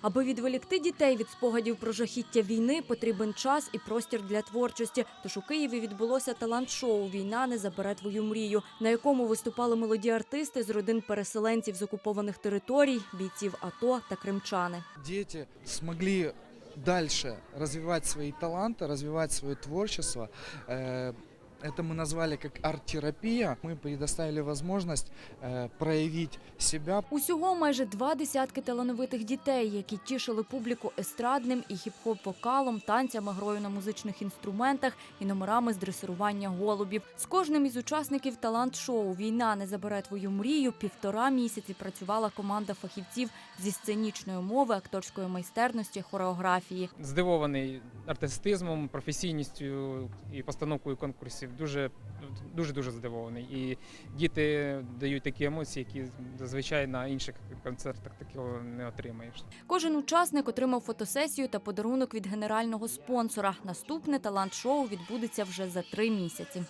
Аби відволікти дітей від спогадів про жахіття війни, потрібен час і простір для творчості. Тож у Києві відбулося талант-шоу Війна не забере твою мрію, на якому виступали молоді артисти з родин переселенців з окупованих територій, бійців АТО та кримчани. дети смогли дальше развивать свои таланты, развивать свое творчество. Э, Это мы назвали как арт-терапия. Мы предоставили возможность э, проявить себя. Усього майже два десятки талановитих дітей, які тішили публіку естрадним і хіп-хоп вокалом, танцями, грою на музичних інструментах і номерами з дресирування голубів. З кожним із учасників талант-шоу Війна не забере твою мрію. Півтора місяці працювала команда фахівців зі сценічної мови, акторської майстерності, хореографії. здивований артистизмом, професійністю і постановкою конкурсів. Дуже дуже дуже здивований. І діти дають такі емоції, які зазвичай на інших концертах такого не отримаєш. Кожен учасник отримав фотосесію та подарунок від генерального спонсора. Наступне талант-шоу відбудеться вже за три місяці.